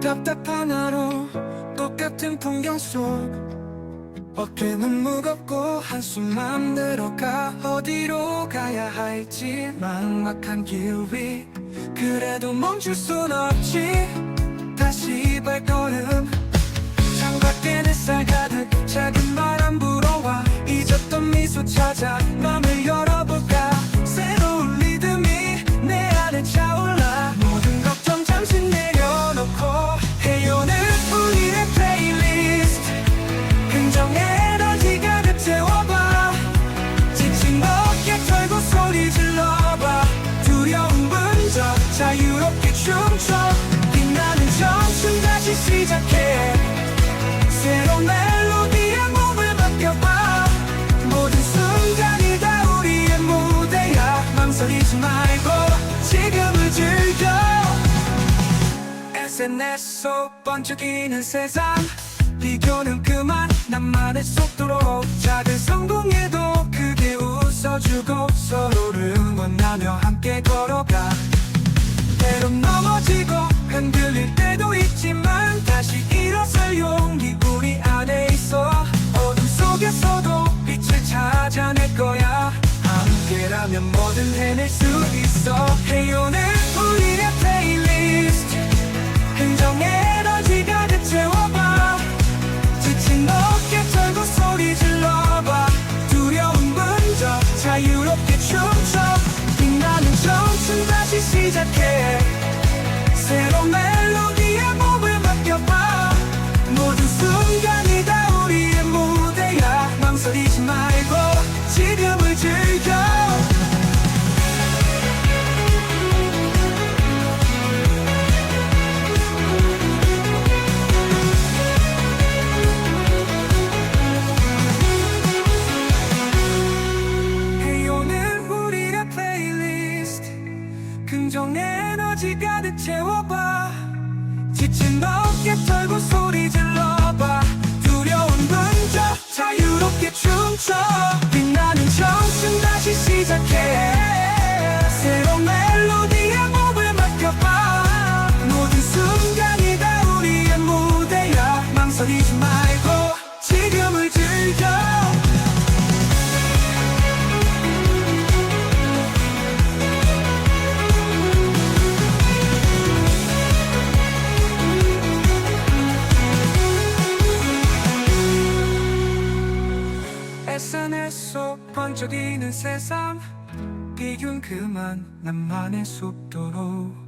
답답한 하루 똑같은 풍경 속. 어깨는 무겁고 한숨만 들어가. 어디로 가야 할지 막막한 길 위 그래도 멈출 순 없지. 다시 발걸음 시 시작해. 새로운 멜로디에 몸을 맡겨봐. 모든 순간이 다 우리의 무대야. 망설이지 말고 지금을 즐겨. SNS 속 번쩍이는 세상. 비교는 그만 나만의 속도로. 작은 성공에도 크게 웃어주고 서로를 뭐든 해낼 수 있어. 해요는 우리의 플레이리스트 긍정의 에너지 가득 채워봐. 지친 어깨 털고 소리 질러봐. 두려움 분져 자유롭게 춤춰. 빛나는 청춘 다시 시작해. 새로운 멜 지친 어깨 털고 소리 질러봐. 두려운 분져 자유롭게 춤춰. 빛나는 청춘 다시 시작해 SNS 속 번쩍이는 세상. 비교는 그만 나만의 속도로